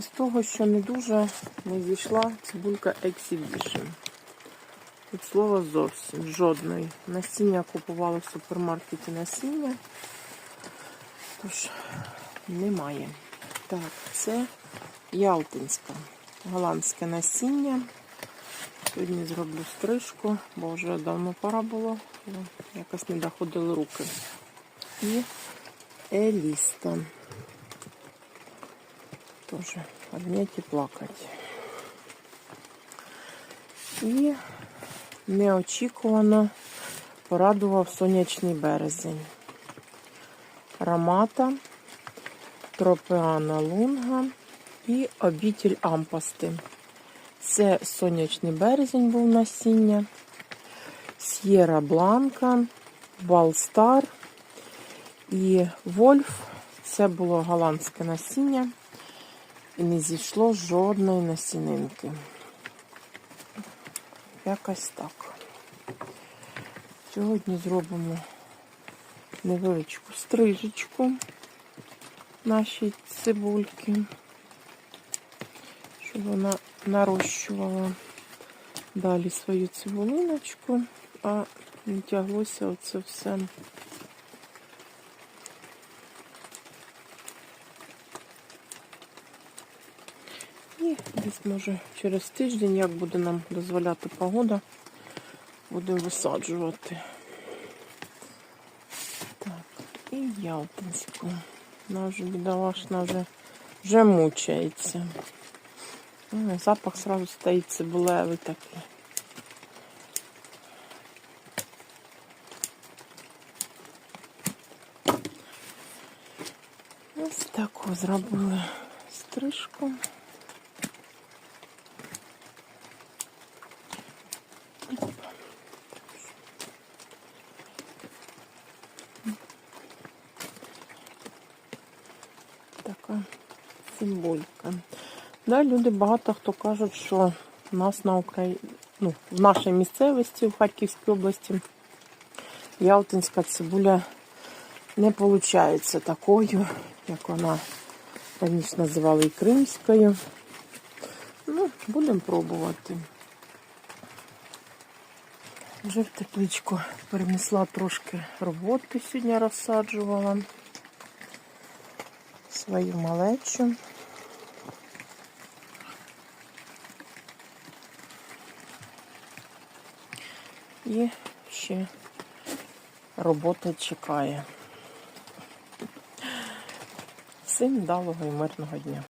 Із того, що не дуже не зійшла цибулька Exhibition. Від слова зовсім жодної. Насіння купувала в супермаркеті насіння. Тож немає. Так, це Ялтинська. Голландське насіння. Сьогодні зроблю стрижку, бо вже давно пора було. Якось не доходили руки. І Еліста. Тоже обнять і плакати. І неочікувано порадував сонячний березень. Рамата, Тропеана Лунга і обітіль Ампасти. Це сонячний березень був насіння, С'єра Бланка, Балстар і Вольф. Це було голландське насіння. І не зійшло жодної насінинки. Якось так. Сьогодні зробимо невеличку стрижечку нашій цибульки, щоб вона нарощувала далі свою цибулиночку, а не тяглося оце все. І десь може через тиждень, як буде нам дозволяти погода, будемо висаджувати. Так, і Ялтинську. Вона вже бідолашна вже, вже мучається. Запах сразу стоїть цибулевий такий. Ось таку зробили стрижку. Така символіка. Да, люди багато хто кажуть, що в нас на Україні, ну, в нашій місцевості, в Харківській області, ялтинська цибуля не виходить такою, як вона раніше називали і кримською. Ну, будемо пробувати. Вже в тепличку перенесла трошки роботи сьогодні розсаджувала свою малечу. І ще робота чекає. Всім вдалого і мирного дня.